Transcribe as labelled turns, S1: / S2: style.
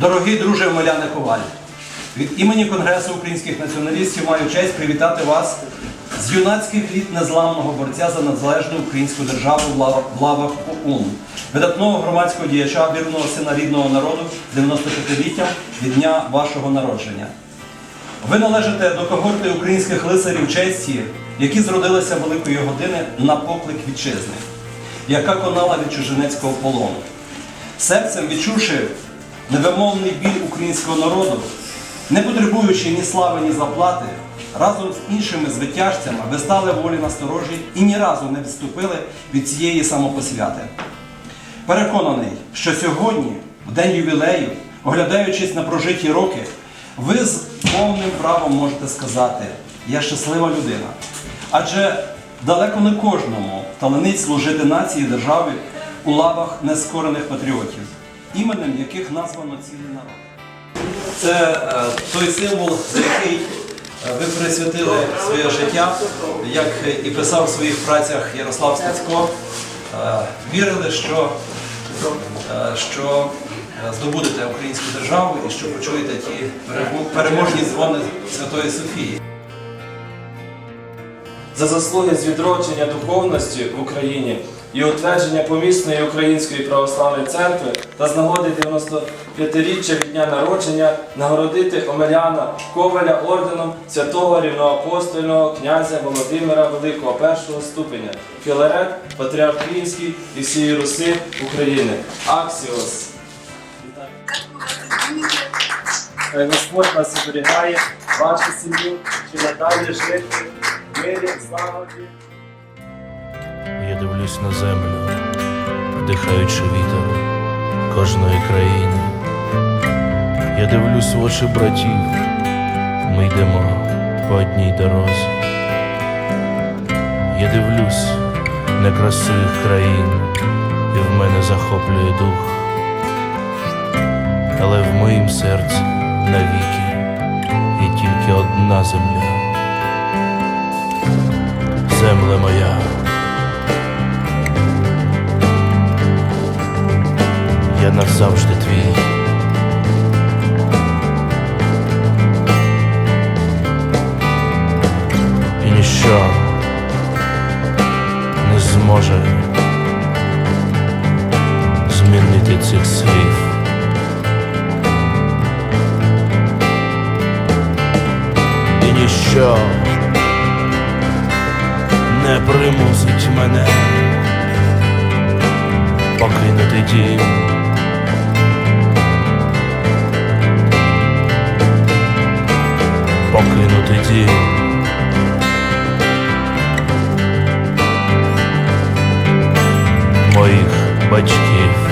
S1: Дорогий друже Омеляне Коваль, від імені Конгресу українських націоналістів маю честь привітати вас з юнацьких літ незламного борця за незалежну українську державу в лава- в лавах ОУН, видатного громадського діяча, вірного сина рідного народу 95-літтям від дня вашого народження. Ви належите до когорти українських лицарів честі, які зродилися великої години на поклик вітчизни, яка конала від чужинецького полону. Серцем відчувши невимовний біль українського народу, не потребуючи ні слави, ні заплати, разом з іншими звитяжцями ви стали волі насторожі і ні разу не відступили від цієї самопосвяти. Переконаний, що сьогодні, в день ювілею, оглядаючись на прожиті роки, ви з повним правом можете сказати Я щаслива людина. Адже далеко не кожному таленить служити нації і державі у лавах нескорених патріотів, іменем яких названо цілий народ. Це е, той символ, за який е, ви присвятили своє життя, як і писав в своїх працях Ярослав Стецько. Е, Вірили, що, що здобудете українську державу і що почуєте ті переможні дзвони Святої Софії.
S2: за заслуги з відродження духовності в Україні і утвердження помісної Української православної церкви та з нагоди 95-річчя від дня народження нагородити Омеляна Коваля орденом святого рівноапостольного князя Володимира Великого першого ступеня, Філарет, Патріарх Київський і всієї Руси України. Аксіос. Хай Господь вас оберігає, вашу сім'ю, чи надалі жити мирі, злагоді.
S3: Я дивлюсь на землю, вдихаючи вітер кожної країни. Я дивлюсь в очі братів, ми йдемо по одній дорозі. Я дивлюсь на красу їх країн, і в мене захоплює дух. Але в моїм серці навіки є тільки одна земля. Земля моя. Назавжди твій. І ніщо не зможе змінити цих слів. І ніщо не примусить мене покинути дім. Дім. Моїх батьків.